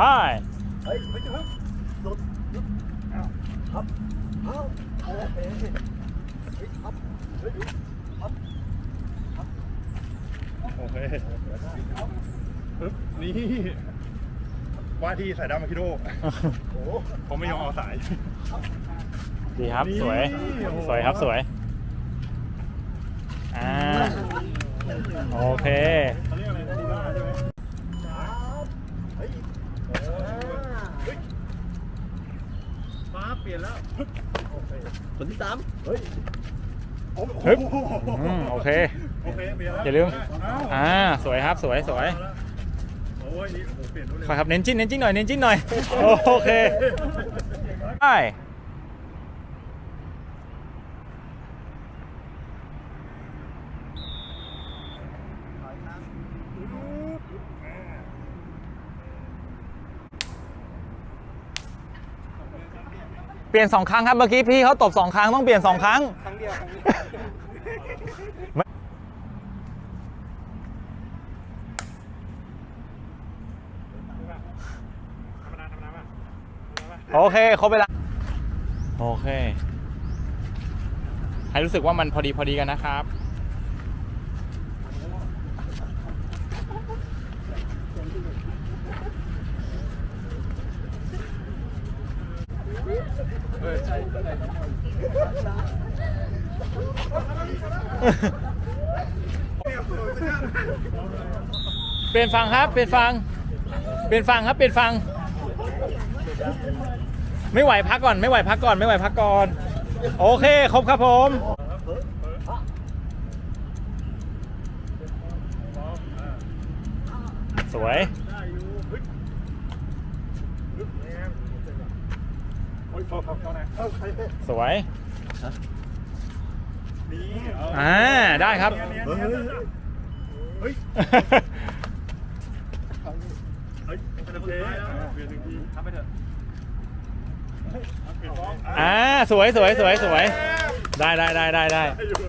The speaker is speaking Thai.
ไปเฮ้ยไม่ครับสุดเอาครับเอาโอเคเฮ้ยครับเฮ้ยครับโอเคปึ๊บนี่ว่าที่สายดำมาคิโดโอ้โหผมไม่ยอมเอาสาย ดีครับสวยนี่โอ้โหสวยครับสวย อ่า โอเค เขาเรียกอะไรนะดีล่าใช่ไหม ครับเฮ้ยอ่าเฮ้ย ฟ้าเป ลี่ยนแล้วโอเคคนที่สามเฮ้ยโอ้โหฮึบอืมโอเค โอเคเปลี่ยนแล้วอย่าลืมอ้าวอ่า สวยครับ สวยสวยโอ้ยนี่โอ้โหเปลี่ยนรู้เลย ขอครับ เน้นจิ้น เน้นจิ้นหน่อย เน้นจิ้นหน่อย โอเคไป เปลี่ยนสองครั้งครับเมื่อกี้พี่เขาตบสองครั้งต้องเปลี่ยนสองครั้ง ครั้งเดียวครั้งเดียวธรรมดาธรรมดาป่ะธรรมดาป่ะโอเคครบเวลาโอเค ให้รู้สึกว่ามันพอดีพอดีกันนะครับ เปลี่ยนฟังครับ เปลี่ยนฟัง เปลี่ยนฟังครับ เปลี่ยนฟัง ไม่ไหวพักก่อน ไม่ไหวพักก่อน ไม่ไหวพักก่อน โอเค ครบครับผมสวย สวยนี่อ่าได้ครับเนียนๆเนียนๆเฮ้ยเฮ้ยเป็นโอเคเปลี่ยนหนึ่งทีทำไปเถอะเปลี่ยนฟองอ่าสวยสวยสวยสวยได้ได้ได้ได้ได้